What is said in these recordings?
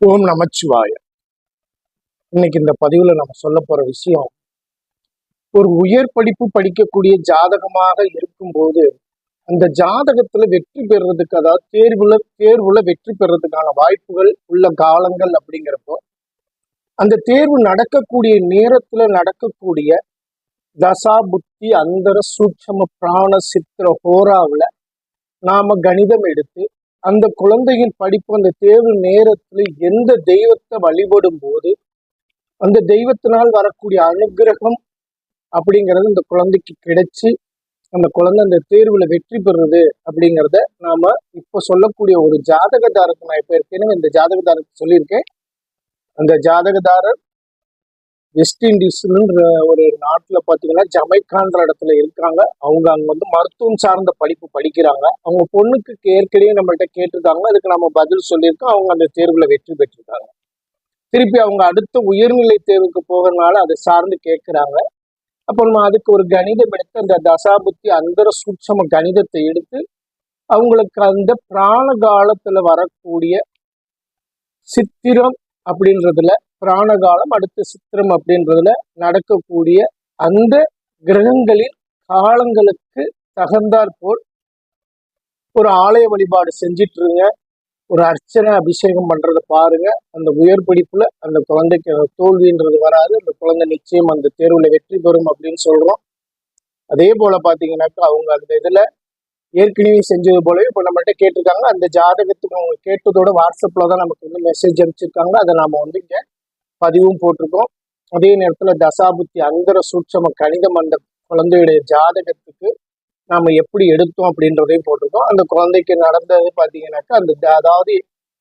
ஓம் நமச்சிவாய. இன்னைக்கு இந்த பதிவுல நம்ம சொல்ல போற விஷயம் ஒரு உயர் படிப்பு படிக்கக்கூடிய ஜாதகமாக இருக்கும்போது அந்த ஜாதகத்துல வெற்றி பெறுறதுக்கு அதாவது தேர்வுல தேர்வுல வெற்றி பெறுறதுக்கான வாய்ப்புகள் உள்ள காலங்கள் அப்படிங்கிறப்போ அந்த தேர்வு நடக்கக்கூடிய நேரத்துல நடக்கக்கூடிய தசா புத்தி அந்தர சூட்சம பிராண சித்திர ஹோராவுல நாம கணிதம் எடுத்து அந்த குழந்தையின் படிப்பு அந்த தேர்வு நேரத்துல எந்த தெய்வத்தை வழிபடும் போது அந்த தெய்வத்தினால் வரக்கூடிய அனுகிரகம் அப்படிங்கிறது இந்த குழந்தைக்கு கிடைச்சி அந்த குழந்தை அந்த தேர்வுல வெற்றி பெறுறது அப்படிங்கிறத நாம இப்ப சொல்லக்கூடிய ஒரு ஜாதகதாரருக்கு நான் இப்ப ஏற்கனவே இந்த ஜாதகதாரருக்கு சொல்லியிருக்கேன். அந்த ஜாதகதாரர் வெஸ்ட் இண்டீஸ்ன்ற ஒரு நாட்டில் பார்த்தீங்கன்னா ஜமைக்கான்ற இடத்துல இருக்காங்க. அவங்க அங்கே வந்து மருத்துவம் சார்ந்த படிப்பு படிக்கிறாங்க. அவங்க பொண்ணுக்கு ஏற்கனவே நம்மள்ட்ட கேட்டிருக்காங்க. அதுக்கு நம்ம பதில் சொல்லியிருக்கோம். அவங்க அந்த தேர்வில் வெற்றி பெற்றிருக்காங்க. திருப்பி அவங்க அடுத்த உயர்நிலை தேர்வுக்கு போகிறதுனால அதை சார்ந்து கேட்குறாங்க. அப்போ நம்ம அதுக்கு ஒரு கணிதம் எடுத்து அந்த தசாபுத்தி அந்தர சூட்சம கணிதத்தை எடுத்து அவங்களுக்கு அந்த பிராண காலத்தில் வரக்கூடிய சித்திரம் அப்படின்றதுல பிராணகாலம் அடுத்த சித்திரம் அப்படின்றதுல நடக்கக்கூடிய அந்த கிரகங்களின் காலங்களுக்கு தகுந்தாற்போல் ஒரு ஆலய வழிபாடு செஞ்சிட்டு இருங்க ஒரு அர்ச்சனை அபிஷேகம் பண்றதை பாருங்க. அந்த உயர் படிப்புல அந்த குழந்தைக்கு தோல்வின்றது வராது. அந்த குழந்தை நிச்சயம் அந்த தேர்வுல வெற்றி பெறும் அப்படின்னு சொல்றோம். அதே போல பாத்தீங்கன்னாக்கா அவங்க அந்த இதுல ஏற்கனவே செஞ்சது போலவே இப்போ நம்மள்ட்ட கேட்டிருக்காங்க. அந்த ஜாதகத்துக்கு அவங்க கேட்டதோட வாட்ஸ்அப்ல தான் நமக்கு வந்து மெசேஜ் அனுப்பிச்சிருக்காங்க. அதை நாம வந்து இங்கே பதிவும் போட்டிருக்கோம். அதே நேரத்தில் தசாபுத்தி அந்தர சூட்சம கணிதம் அந்த குழந்தையுடைய ஜாதகத்துக்கு நாம் எப்படி எடுத்தோம் அப்படின்றதையும் போட்டிருக்கோம். அந்த குழந்தைக்கு நடந்தது பார்த்தீங்கன்னாக்கா அந்த அதாவது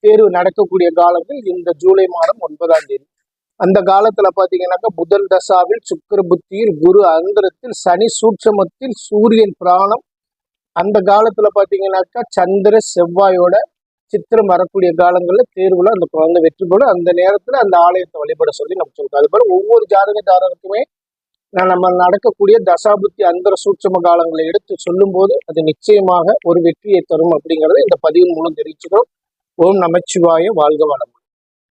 தேர்வு நடக்கக்கூடிய காலத்தில் இந்த ஜூலை மாதம் ஒன்பதாம் தேதி. அந்த காலத்துல பாத்தீங்கன்னாக்கா புதன் தசாவில் சுக்கர புத்தியில் குரு அந்தரத்தில் சனி சூட்சமத்தில் சூரியன் பிராணம். அந்த காலத்துல பாத்தீங்கன்னாக்கா சந்திர செவ்வாயோட சித்திரம் வரக்கூடிய காலங்களில் தேர்வுல அந்த குழந்தை வெற்றி பெறும். அந்த நேரத்துல அந்த ஆலயத்தை வழிபட சொல்லி நம்ம சொல்றோம். அது போல ஒவ்வொரு ஜாதகதாரருக்குமே நம்ம நடக்கக்கூடிய தசாபுத்தி அந்தர சூட்சம காலங்களை எடுத்து சொல்லும் போது அது நிச்சயமாக ஒரு வெற்றியை தரும் அப்படிங்கறத இந்த பதிவின் மூலம் தெரிவிச்சுக்கிறோம். ஓம் நமச்சிவாய வாழ்க வளம்